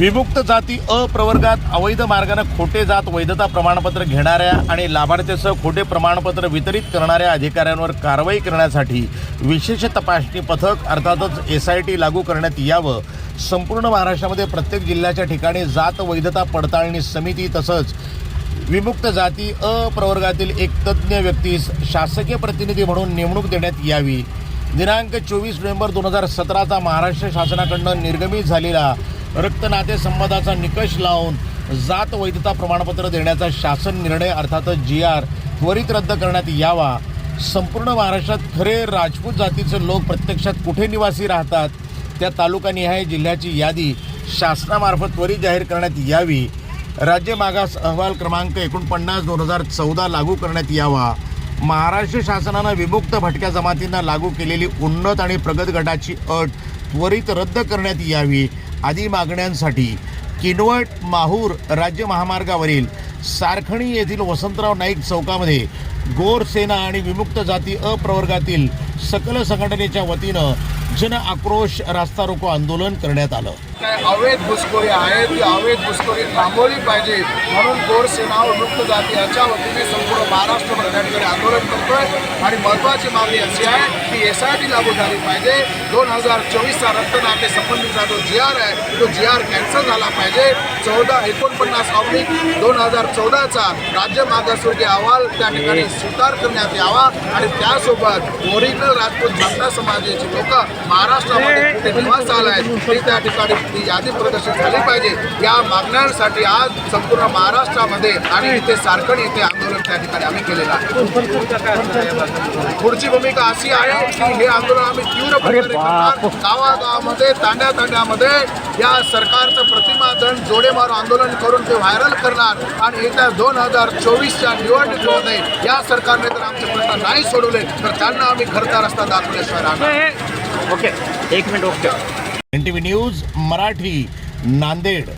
विमुक्त जाती अ प्रवर्गात अवैध मार्गाने खोटे जात वैधता प्रमाणपत्र घेणाऱ्या आणि लाभार्थ्यासह खोटे प्रमाणपत्र वितरित करणाऱ्या अधिकाऱ्यांवर कारवाई करण्यासाठी विशेष तपासणी पथक अर्थातच एस आय टी लागू करण्यात यावं. संपूर्ण महाराष्ट्रामध्ये प्रत्येक जिल्ह्याच्या ठिकाणी जात वैधता पडताळणी समिती तसंच विमुक्त जाती अ प्रवर्गातील एक तज्ज्ञ व्यक्तीस शासकीय प्रतिनिधी म्हणून नेमणूक देण्यात यावी. दिनांक चोवीस नोव्हेंबर दोन हजार सतराचा महाराष्ट्र शासनाकडनं निर्गमित झालेला रक्तनाते संबंधाचा निकष लावून जात वैधता प्रमाणपत्र देण्याचा शासन निर्णय अर्थातच जी आर त्वरित रद्द करण्यात यावा. संपूर्ण महाराष्ट्रात खरे राजपूत जातीचे लोक प्रत्यक्षात कुठे निवासी राहतात? त्या तालुकानिहाय जिल्ह्याची यादी शासनामार्फत त्वरित जाहीर करण्यात यावी. राज्य मागास अहवाल क्रमांक एकोणपन्नास दोन हजार चौदा लागू करण्यात यावा. महाराष्ट्र शासनानं विमुक्त भटक्या जमातींना लागू केलेली उन्नत आणि प्रगत गटाची अट त्वरित रद्द करण्यात यावी. आदी मागण्यांसाठी किनवट माहूर राज्य महामार्गावरील सारखणी येथील वसंतराव नाईक चौकामध्ये गोर सेना आणि विमुक्त जाती अप्रवर्गातील सकल संघटनेच्या वतीनं जन आक्रोश रास्ता रोको आंदोलन करण्यात आलं. काय अवैध घुसखोरी आहे ती अवैध घुसखोरी थांबवली पाहिजे म्हणून गोर सेना व मुक्त जाती याच्या वतीने संपूर्ण महाराष्ट्रभर त्या आंदोलन करतोय. आणि महत्वाची मागणी अशी आहे की एस आय टी लागू झाली पाहिजे. दोन हजार चोवीसचा रक्तदाते संबंधित संबंधीचा जो जी आर आहे. तो जी आर कॅन्सल झाला पाहिजे. चौदा एकोणपन्नास ऑब्लिक दोन हजार चौदाचा राज्य मागासवर्गीय अहवाल त्या ठिकाणी स्वीकार करण्यात यावा आणि त्यासोबत ओरिजिनल राजपूत जनता समाजाची लोक महाराष्ट्रामध्ये कुठे निवास आला आहेत ते त्या ठिकाणी ती यादी प्रदर्शित झाली पाहिजे. या मागण्यांसाठी आज संपूर्ण महाराष्ट्रामध्ये आणि इथे सारखणी इथे आंदोलन त्या ठिकाणी आम्ही केलेलं आहे. पुढची भूमिका अशी आहे की हे आंदोलन आम्ही तीव्र गावागावामध्ये तांड्या तांड्यामध्ये या सरकारचं प्रतिमा दंड जोडे मारून आंदोलन करून ते व्हायरल करणार आणि येत्या दोन हजार चोवीसच्या निवडणुकीमध्ये या सरकारने जर आमचे प्रश्न नाही सोडवले तर त्यांना आम्ही घरचा रस्ता दाखवल्याशिवाय राहणार ओके एक minute okay. N T V news Marathi Nanded.